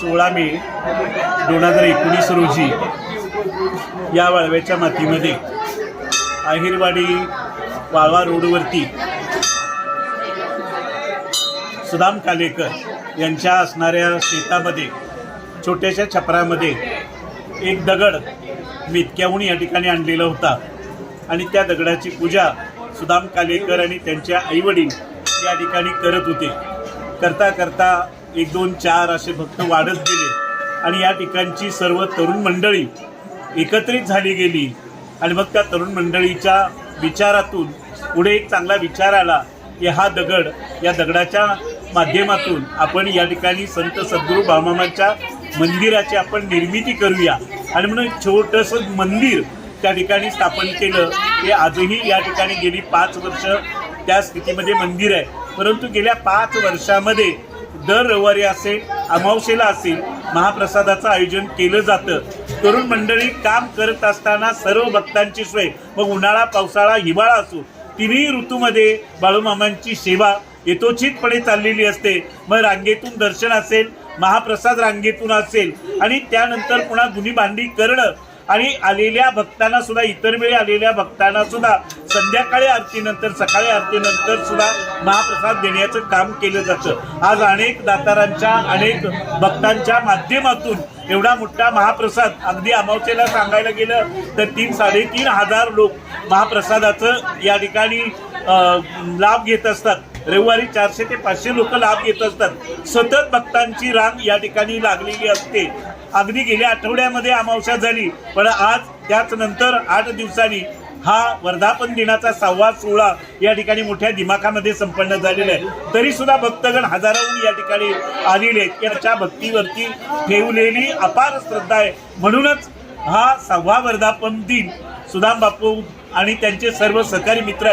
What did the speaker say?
सोळा मे दोन हजार एकोणीस रोजी या वाळव्याच्या मातीमध्ये आहिरवाडी वाळवा रोडवरती सुदाम कालेकर यांच्या असणाऱ्या शेतामध्ये छोट्याशा छपरामध्ये एक दगड मेतक्याहून या ठिकाणी आणलेला होता. आणि त्या दगडाची पूजा सुदाम कालेकर आणि त्यांच्या आईवडील या ठिकाणी करत होते. करता करता एक दोन चार असे भक्त वाढत गेले आणि या ठिकाणची सर्व तरुण मंडळी एकत्रित झाली गेली. आणि मग त्या तरुण मंडळीच्या विचारातून पुढे एक चांगला विचार आला की हा दगड या दगडाच्या माध्यमातून आपण या ठिकाणी संत सद्गुरू बाळमामांच्या मंदिराची आपण निर्मिती करूया. आणि म्हणून छोटंसं मंदिर त्या ठिकाणी स्थापन केलं ते आजही या ठिकाणी गेली पाच वर्ष त्या स्थितीमध्ये मंदिर आहे. परंतु गेल्या पाच वर्षामध्ये दर रविवारी असेल अमावशेला असेल महाप्रसादाचं आयोजन केलं जातं. तरुण मंडळी काम करत असताना सर्व भक्तांची सोय. मग उन्हाळा पावसाळा हिवाळा असो तिन्ही ऋतूमध्ये बाळूमामांची सेवा यथोचितपणे चाललेली असते. मग रांगेतून दर्शन असेल महाप्रसाद रांगेतून असेल आणि त्यानंतर पुन्हा गुन्ही भांडी करणं आणि आलेल्या भक्तांना सुद्धा इतर वेळी आलेल्या भक्तांना सुद्धा संध्याकाळी आरतीनंतर सकाळी आरतीनंतर सुद्धा महाप्रसाद देण्याचं काम केलं जातं. आज अनेक दातारांच्या अनेक भक्तांच्या माध्यमातून एवढा मोठा महाप्रसाद अगदी अमावस्येला सांगायला गेलं तर तीन साडेतीन हजार लोक महाप्रसादाचं या ठिकाणी लाभ घेत असतात. रविवारी चारशे ते पाचशे लोक लाभ घेत असतात. सतत भक्तांची रांग या ठिकाणी लागलेली असते. अगदी गेल्या आठवड्यामध्ये अमावस्या झाली पण आज त्याच नंतर आठ दिवसांनी हा वर्धापन दिनाचा सहावा सोहळा या ठिकाणी मोठ्या दिमाखामध्ये संपन्न झालेला आहे. तरी सुद्धा भक्तगण हजाराहून या ठिकाणी आलेले आहेत. याच्या भक्तीवरती ठेवलेली अपार श्रद्धा आहे. म्हणूनच हा सहावा वर्धापन दिन सुदाम बापू आणि त्यांचे सर्व सहकारी मित्र आहेत.